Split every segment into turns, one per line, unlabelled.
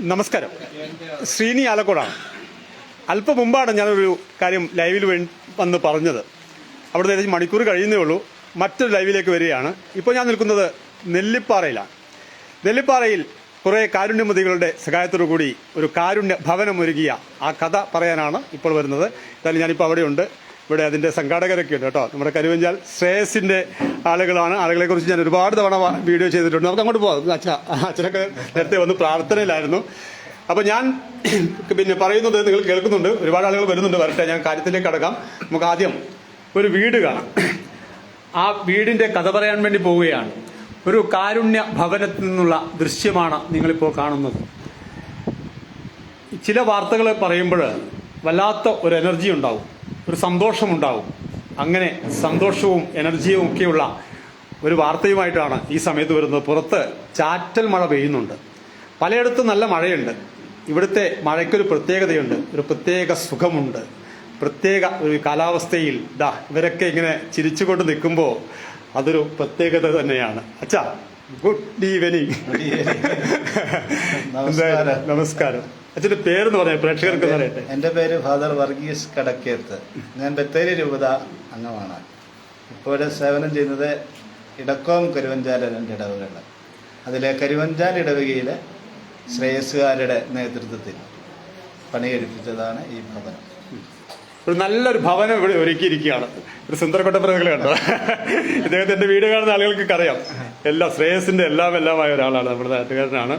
നമസ്കാരം. ശ്രീനി ആലക്കോടാണ്. അല്പം മുമ്പാണ് ഞാനൊരു കാര്യം ലൈവിൽ വന്ന് പറഞ്ഞത്. അവിടുന്ന് ഏകദേശം മണിക്കൂർ കഴിയുന്നേ ഉള്ളൂ. മറ്റൊരു ലൈവിലേക്ക് വരികയാണ്. ഇപ്പോൾ ഞാൻ നിൽക്കുന്നത് നെല്ലിപ്പാറയിലാണ്. നെല്ലിപ്പാറയിൽ കുറേ കാരുണ്യമതികളുടെ സഹായത്തോടു കൂടി ഒരു കാരുണ്യ ഭവനം ഒരുക്കിയ ആ കഥ പറയാനാണ് ഇപ്പോൾ വരുന്നത്. എന്തായാലും ഞാനിപ്പോൾ അവിടെയുണ്ട്. ഇവിടെ അതിന്റെ സംഘാടകരൊക്കെ ഉണ്ട് കേട്ടോ. നമ്മുടെ കരുവഞ്ചാൽ ശ്രേയസിന്റെ ആളുകളാണ്. ആളുകളെ കുറിച്ച് ഞാൻ ഒരുപാട് തവണ വീഡിയോ ചെയ്തിട്ടുണ്ട്. നമുക്ക് അങ്ങോട്ട് പോകാം അച്ഛ അച്ഛനൊക്കെ നേരത്തെ വന്ന് പ്രാർത്ഥനയിലായിരുന്നു. അപ്പോൾ ഞാൻ പിന്നെ പറയുന്നത് നിങ്ങൾ കേൾക്കുന്നുണ്ട്. ഒരുപാട് ആളുകൾ വരുന്നുണ്ട്. വരട്ടെ ഞാൻ കാര്യത്തിലേക്ക് കടക്കാം. നമുക്ക് ആദ്യം ഒരു വീട് കാണാം. ആ വീടിന്റെ കഥ പറയാൻ വേണ്ടി പോവുകയാണ്. ഒരു കാരുണ്യ ഭവനത്തിൽ നിന്നുള്ള ദൃശ്യമാണ് നിങ്ങളിപ്പോൾ കാണുന്നത്. ചില വാർത്തകൾ പറയുമ്പോൾ വല്ലാത്ത ഒരു എനർജി ഉണ്ടാവും. ഒരു സന്തോഷമുണ്ടാവും. അങ്ങനെ സന്തോഷവും എനർജിയും ഒക്കെയുള്ള ഒരു വാർത്തയുമായിട്ടാണ് ഈ സമയത്ത് വരുന്നത്. പുറത്ത് ചാറ്റൽ മഴ പെയ്യുന്നുണ്ട്. പലയിടത്തും നല്ല മഴയുണ്ട്. ഇവിടുത്തെ മഴയ്ക്കൊരു പ്രത്യേകതയുണ്ട്. ഒരു പ്രത്യേക സുഖമുണ്ട്. പ്രത്യേക ഒരു കാലാവസ്ഥയിൽ ദാ ഇവരൊക്കെ ഇങ്ങനെ ചിരിച്ചുകൊണ്ട് നിൽക്കുമ്പോൾ അതൊരു പ്രത്യേകത തന്നെയാണ്. അച്ഛാ ഗുഡ് ഈവനിങ്.
നമസ്കാരം.
അച്ഛന്റെ പേരെന്ന് പറയാം പ്രേക്ഷകർക്ക് പറയട്ടെ
എന്റെ പേര് ഫാദർ വർഗീസ് കടക്കേത്ത്. ഞാൻ ബത്തേരി രൂപത അംഗമാണ്. ഇപ്പോഴെ സേവനം ചെയ്യുന്നത് ഇടക്കോം കരുവഞ്ചാല രണ്ട് ഇടവകൾ അതിലെ കരുവഞ്ചാൽ ഇടവകയിലെ ശ്രേയസ്സുകാരുടെ നേതൃത്വത്തിൽ പണിയെടുപ്പിച്ചതാണ് ഈ ഭവനം.
ഒരു നല്ലൊരു ഭവനം ഇവിടെ ഒരുക്കിയിരിക്കുകയാണ്. ഒരു സുന്ദരക്കൊട്ടപ്പുറകൾ കണ്ടോ? ഇദ്ദേഹത്തിന്റെ വീട് കാണുന്ന ആളുകൾക്ക് അറിയാം. എല്ലാ ശ്രേയസിന്റെ എല്ലാം എല്ലാമായ ഒരാളാണ് നമ്മുടെ നാട്ടുകാരനാണ്.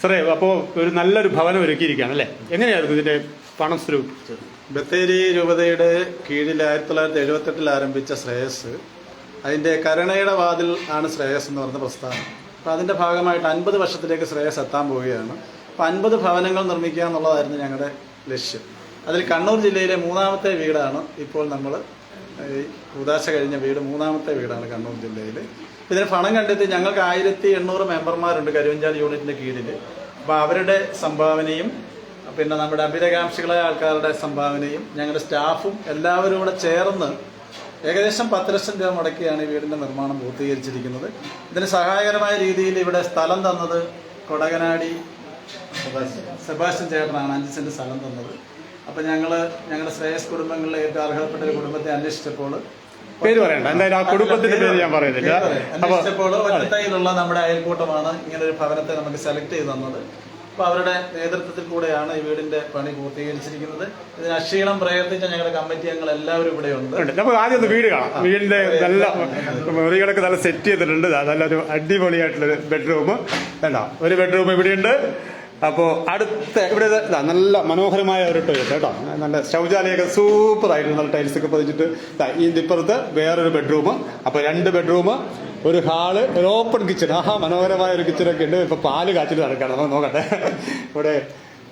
സാറേ അപ്പോൾ ഒരു നല്ലൊരു ഭവനം ഒരുക്കിയിരിക്കുകയാണ് അല്ലേ? എങ്ങനെയായിരുന്നു ഇതിന്റെ പണം സ്വരൂപിച്ചത്
ബത്തേരി രൂപതയുടെ കീഴിൽ ആയിരത്തി തൊള്ളായിരത്തി എഴുപത്തെട്ടിൽ ആരംഭിച്ച ശ്രേയസ് അതിന്റെ കരുണയുടെ വാതിൽ ആണ് ശ്രേയസ് എന്ന് പറഞ്ഞ പ്രസ്ഥാനം. അപ്പോൾ അതിന്റെ ഭാഗമായിട്ട് അൻപത് വർഷത്തിലേക്ക് ശ്രേയസ് എത്താൻ പോവുകയാണ്. അപ്പോൾ അൻപത് ഭവനങ്ങൾ നിർമ്മിക്കുക എന്നുള്ളതായിരുന്നു ഞങ്ങളുടെ ലക്ഷ്യം. അതിൽ കണ്ണൂർ ജില്ലയിലെ മൂന്നാമത്തെ വീടാണ് ഇപ്പോൾ നമ്മൾ ഉദാശ കഴിഞ്ഞ വീട് മൂന്നാമത്തെ വീടാണ് കണ്ണൂർ ജില്ലയിൽ ഇതിന് പണം കണ്ടെത്തി ഞങ്ങൾക്ക് ആയിരത്തി എണ്ണൂറ് മെമ്പർമാരുണ്ട് കരുവഞ്ചാൽ യൂണിറ്റിന്റെ കീഴിൽ അപ്പോൾ അവരുടെ സംഭാവനയും പിന്നെ നമ്മുടെ അഭിരകാംക്ഷികളായ ആൾക്കാരുടെ സംഭാവനയും ഞങ്ങളുടെ സ്റ്റാഫും എല്ലാവരും കൂടെ ചേർന്ന് ഏകദേശം പത്ത് ലക്ഷം രൂപ മുടക്കിയാണ് ഈ വീടിന്റെ നിർമ്മാണം പൂർത്തീകരിച്ചിരിക്കുന്നത്. ഇതിന് സഹായകരമായ രീതിയിൽ ഇവിടെ സ്ഥലം തന്നത് കൊടകനാടി സെബാസ്റ്റ്യൻ ചേട്ടനാണ് അഞ്ച് സെന്റ് സ്ഥലം തന്നത്. അപ്പം ഞങ്ങൾ ഞങ്ങളുടെ ശ്രേയസ് കുടുംബങ്ങളിലെ ഏറ്റവും അർഹതപ്പെട്ട ഒരു കുടുംബത്തെ അന്വേഷിച്ചപ്പോൾ
പേര് പറയണ്ട. എന്തായാലും ആ കുടുംബത്തിന്റെ പേര് ഞാൻ പറയുന്നില്ല. അപ്പൊ
അന്വേഷിച്ചപ്പോൾ ഒറ്റത്തൈയിലുള്ള നമ്മുടെ അയൽക്കൂട്ടമാണ് ഇങ്ങനെ ഒരു ഭവനത്തെ നമുക്ക് സെലക്ട് ചെയ്ത് തന്നത്. അപ്പൊ അവരുടെ നേതൃത്വത്തിൽ കൂടെയാണ് ഈ വീടിന്റെ പണി പൂർത്തീകരിച്ചിരിക്കുന്നത്. ഇതിന് അക്ഷീണം പ്രയത്നിച്ച ഞങ്ങളുടെ കമ്മിറ്റി അംഗങ്ങൾ എല്ലാവരും ഇവിടെ ഉണ്ട്.
നമുക്ക് ആദ്യം ഒന്ന് വീട് കാണാം. വീടിന്റെ നല്ല മുറികളൊക്കെ നല്ല സെറ്റ് ചെയ്തിട്ടുണ്ട്. നല്ലൊരു അടിപൊളിയായിട്ടുള്ള ബെഡ്റൂം വേണ്ട ഒരു ബെഡ്റൂം ഇവിടെയുണ്ട് അപ്പോൾ അടുത്ത ഇവിടെ നല്ല മനോഹരമായ ഒരു ടോയ്ലറ്റ് കേട്ടോ. നല്ല ശൗചാലയമൊക്കെ ആയിട്ട് നല്ല ടൈൽസ് ഒക്കെ പതിച്ചിട്ട് ഈ ഇപ്പുറത്ത് വേറൊരു ബെഡ്റൂം അപ്പോൾ രണ്ട് ബെഡ്റൂം ഒരു ഹാൾ ഒരു ഓപ്പൺ കിച്ചൺ ആഹാ മനോഹരമായ ഒരു കിച്ചണൊക്കെ ഉണ്ട്. ഇപ്പൊ പാൽ കാച്ചിട്ട് നടക്കുകയാണ് നമുക്ക് നോക്കട്ടെ. ഇവിടെ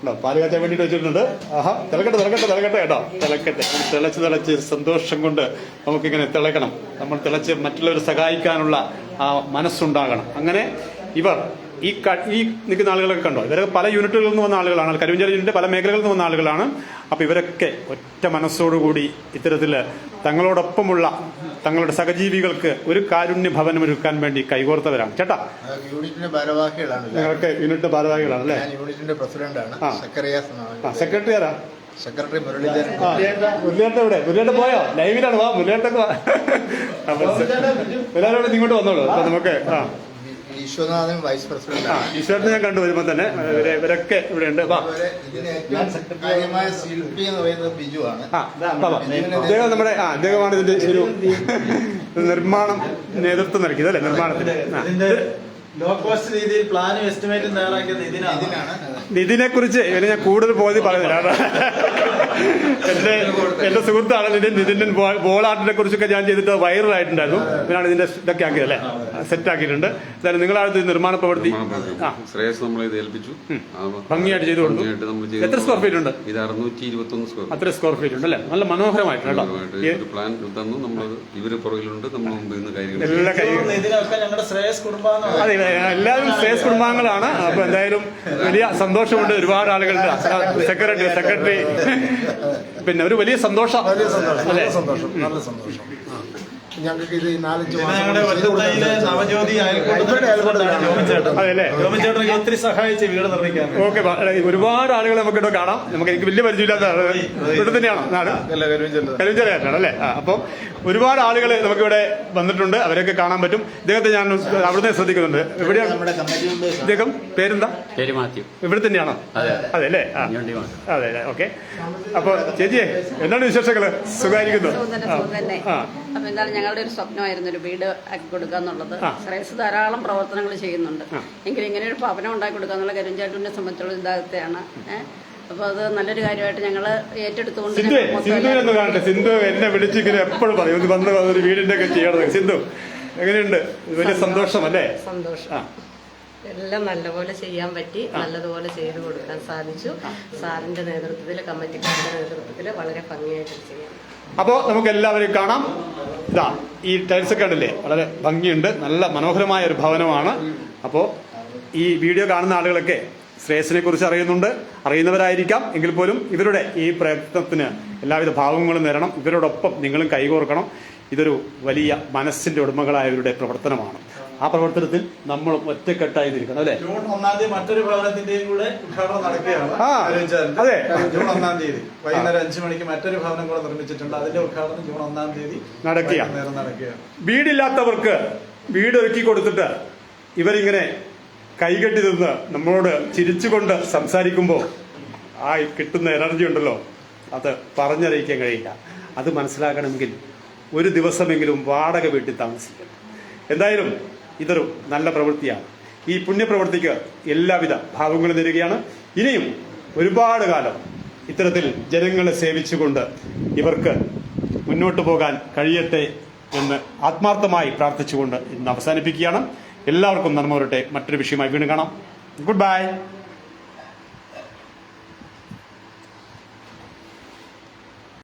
ഉണ്ടോ? പാൽ കാച്ചാൻ വേണ്ടിട്ട് വെച്ചിട്ടുണ്ട്. ആഹാ തിളക്കട്ടെ തിളക്കട്ടെ തിളക്കട്ടെ കേട്ടോ. തിളക്കട്ടെ. തിളച്ച് തിളച്ച് സന്തോഷം കൊണ്ട് നമുക്കിങ്ങനെ തിളക്കണം. നമ്മൾ തിളച്ച് മറ്റുള്ളവരെ സഹായിക്കാനുള്ള ആ മനസ്സുണ്ടാകണം. അങ്ങനെ ഇവർ ഈ ഈ നിൽക്കുന്ന ആളുകളൊക്കെ കണ്ടോ? ഇവരൊക്കെ പല യൂണിറ്റുകളിൽ നിന്ന് വന്ന ആളുകളാണ്. കരുവഞ്ചേരി യൂണിറ്റിന്റെ പല മേഖലകളിൽ നിന്ന് വന്ന ആളുകളാണ്. അപ്പോൾ ഇവരൊക്കെ ഒറ്റ മനസ്സോടുകൂടി ഇത്തരത്തിൽ തങ്ങളോടൊപ്പമുള്ള തങ്ങളുടെ സഹജീവികൾക്ക് ഒരു കാരുണ്യ ഭവനം ഒരുക്കാൻ വേണ്ടി കൈകോർത്തവരാണ്. ചേട്ടാ?
യൂണിറ്റിന്റെ ഭാരവാഹികളാണ് എല്ലാവരും.
നിങ്ങളൊക്കെ യൂണിറ്റ് ഭാരവാഹികളാണ് അല്ലേ?
യൂണിറ്റിന്റെ പ്രസിഡന്റാണ് എന്നാണ്
സെക്രട്ടറി ആരാ
സെക്രട്ടറി മുരളീധരൻ.
എവിടെ? മുരളിയേട്ടൻ പോയോ? ലൈവിലാണ് വാ അപ്പൊ എല്ലാവരും ഇങ്ങോട്ട് വന്നോളൂ. നമുക്ക് ആ.
വിശ്വനാഥൻ വൈസ്
ആ
പ്രസിഡന്റാണ്
ഈശ്വരനെ ഞാൻ കണ്ടു വരുമ്പോ തന്നെ ഇവരെ ഇവരൊക്കെ ഇവിടെ ഉണ്ട്. വാ.
അതുപോലെ ഇതിന് ഏറ്റവും കാര്യമായ ശില്പി എന്ന് പറയുന്നത് ബിജു ആണ്.
ആ വാ, വാ. അദ്ദേഹം നമ്മുടെ ആ അദ്ദേഹമാണ് ഇതിന്റെ ഒരു നിർമ്മാണം നേതൃത്വം നൽകിയത് അല്ലെ? നിർമ്മാണത്തിന്. ആ.
ലോ കോസ്റ്റ് രീതിയിൽ പ്ലാനും എസ്റ്റിമേറ്റും തയ്യാറാക്കിയത് ഇതിനാണ്.
നിതിനെ കുറിച്ച് ഇവർ ഞാൻ കൂടുതൽ പോയി പറയുന്നില്ല എന്റെ എന്റെ സുഹൃത്താണ് നിതിൻ. നിതിന്റെ ബോൾ- ആർട്ടിനെ കുറിച്ചൊക്കെ ഞാൻ ചെയ്തിട്ട് വൈറലായിട്ടുണ്ടായിരുന്നു. ഇവനാണ് ഇതിന്റെ ഇതൊക്കെ ആക്കിയത് അല്ലേ? സെറ്റ് ആക്കിയിട്ടുണ്ട്. എന്തായാലും നിങ്ങളാണ് നിർമ്മാണ പ്രവൃത്തി.
ശ്രേയസ് നമ്മളെ ഇത് ഏൽപ്പിച്ചു.
ഭംഗിയായിട്ട് ചെയ്തു കൊടുത്തു.
നമ്മൾ ചെയ്തു.
എത്ര സ്ക്വയർ ഫീറ്റ് ഉണ്ട്?
ഇത് അറുന്നൂറ്റി ഇരുപത്തി ഒന്ന് സ്ക്വയർ
അത്ര സ്ക്വയർ ഫീറ്റ് ഉണ്ട് അല്ലേ? നല്ല മനോഹരമായിട്ടുണ്ട്
ഒരു പ്ലാൻ തന്നു. നമ്മൾ ഇവർ പുറകിലുണ്ട്. നമ്മൾ മുമ്പ് നിന്ന് കാര്യങ്ങൾ
അതെ എല്ലാവരും ശ്രേയസ് കുടുംബാംഗങ്ങളാണ്. അപ്പൊ എന്തായാലും വലിയ സന്തോഷമുണ്ട്. ഒരുപാട് ആളുകളുടെ സെക്രട്ടറി സെക്രട്ടറി. പിന്നെ ഒരു വലിയ സന്തോഷം. അല്ലേ?
സന്തോഷം. നല്ല സന്തോഷം.
ഞങ്ങൾക്ക് ഇത് നാലഞ്ച് മാസം
ഒത്തിരി സഹായിച്ച് വീട് നിർമ്മിക്കാൻ.
ഓക്കെ ഒരുപാട് ആളുകളെ നമുക്ക് ഇവിടെ കാണാം. നമുക്ക് എനിക്ക് വലിയ പരിചയമില്ലാത്ത ഇവിടെ തന്നെയാണ്? നാട്? കരുവഞ്ചേരക്കാരനാണ് അല്ലേ? അപ്പം ഒരുപാട് ആളുകൾ നമുക്ക് ഇവിടെ വന്നിട്ടുണ്ട്. അവരൊക്കെ കാണാൻ പറ്റും. ഇദ്ദേഹത്തെ ഞാൻ അവിടുന്ന് ശ്രദ്ധിക്കുന്നുണ്ട്. എവിടെയാണ്?
നമ്മുടെ കമ്മിറ്റി മെമ്പേഴ്സ്
ഇദ്ദേഹം പേരെന്താ?
പേര് മാത്യു.
ഇവിടെ തന്നെയാണോ?
അതെ.
അല്ലേ? അതെ അതെ ഓക്കെ. അപ്പൊ ചേച്ചിയെ എന്താണ് വിശേഷങ്ങൾ? സുഖമായിരിക്കുന്നു. ആ.
എന്താണ് ഞങ്ങളുടെ ഒരു സ്വപ്നമായിരുന്നു ഒരു വീട് ആക്കി കൊടുക്കുക എന്നുള്ളത്. ശ്രേയസ് ധാരാളം പ്രവർത്തനങ്ങൾ ചെയ്യുന്നുണ്ട്. എങ്കിലും ഇങ്ങനെ ഒരു ഭവനം ഉണ്ടാക്കി കൊടുക്കുക എന്നുള്ള കരിഞ്ചാട്ടിനെ സംബന്ധിച്ചുള്ള ഇതാകത്തെയാണ്. അപ്പൊ അത് നല്ലൊരു കാര്യമായിട്ട് ഞങ്ങൾ ഏറ്റെടുത്തുകൊണ്ട്
സിന്ധു എന്ന് കാണട്ടെ. സിന്ധു എന്നെ വിളിച്ചിങ്ങനെ എപ്പോഴും പറയും വന്ന് ഒരു വീടിന്റെ ഒക്കെ ചെയ്യണം സിന്ധു എങ്ങനെയുണ്ട്? വലിയ സന്തോഷം. അല്ലേ
സന്തോഷം. എല്ലാം നല്ലപോലെ ചെയ്യാൻ പറ്റി നല്ലതുപോലെ ചെയ്തു കൊടുക്കാൻ സാധിച്ചു. സാറിന്റെ നേതൃത്വത്തിൽ കമ്മിറ്റിക്കാരുടെ നേതൃത്വത്തിൽ വളരെ ഭംഗിയായിട്ട് ചെയ്യാം
അപ്പോൾ നമുക്ക് എല്ലാവരെയും കാണാം. ഇതാ ഈ ടൈൽസ് ഒക്കെ കണ്ടില്ലേ? വളരെ ഭംഗിയുണ്ട്. നല്ല മനോഹരമായ ഒരു ഭവനമാണ്. അപ്പോൾ ഈ വീഡിയോ കാണുന്ന ആളുകളൊക്കെ ശ്രേയസിനെ കുറിച്ച് അറിയുന്നുണ്ട്. അറിയുന്നവരായിരിക്കാം. എങ്കിൽ പോലും ഇവരുടെ ഈ പ്രയത്നത്തിന് എല്ലാവിധ ഭാവങ്ങളും നേരണം. ഇവരോടൊപ്പം നിങ്ങളും കൈകോർക്കണം. ഇതൊരു വലിയ മനസ്സിന്റെ ഉടമകളായവരുടെ പ്രവർത്തനമാണ്. ആ പ്രവർത്തനത്തിൽ നമ്മൾ ഒറ്റക്കെട്ടായി നിൽക്കണം അല്ലേ?
ജൂൺ ഒന്നാം തീയതി മറ്റൊരു ഭവനത്തിന്റെയും കൂടെ ഉദ്ഘാടനം നടക്കുകയാണ്
അതെ.
ജൂൺ ഒന്നാം തീയതി. വൈകുന്നേരം അഞ്ചു മണിക്ക് മറ്റൊരു ഭവനം കൂടെ നിർമ്മിച്ചിട്ടുണ്ട്. അതിന്റെ ഉദ്ഘാടനം ജൂൺ ഒന്നാം തീയതി നടക്കുക നടക്കുകയാണ്.
വീടില്ലാത്തവർക്ക് വീട് ഒരുക്കി കൊടുത്തിട്ട് ഇവരിങ്ങനെ കൈകെട്ടി നിന്ന് നമ്മളോട് ചിരിച്ചുകൊണ്ട് സംസാരിക്കുമ്പോൾ ആ കിട്ടുന്ന എനർജി ഉണ്ടല്ലോ. അത് പറഞ്ഞറിയിക്കാൻ കഴിയില്ല. അത് മനസ്സിലാക്കണമെങ്കിൽ ഒരു ദിവസമെങ്കിലും വാടക വീട്ടിൽ താമസിക്കണം. എന്തായാലും ഇതൊരു നല്ല പ്രവൃത്തിയാണ്. ഈ പുണ്യപ്രവൃത്തിക്ക് എല്ലാവിധ ഭാവങ്ങളും തരികയാണ്. ഇനിയും ഒരുപാട് കാലം ഇത്തരത്തിൽ ജനങ്ങളെ സേവിച്ചുകൊണ്ട് ഇവർക്ക് മുന്നോട്ട് പോകാൻ കഴിയട്ടെ എന്ന് ആത്മാർത്ഥമായി പ്രാർത്ഥിച്ചുകൊണ്ട് ഇന്ന് അവസാനിപ്പിക്കുകയാണ്. എല്ലാവർക്കും നന്മ വരട്ടെ. മറ്റൊരു വിഷയമായി വീണ്ടും കാണാം. Good bye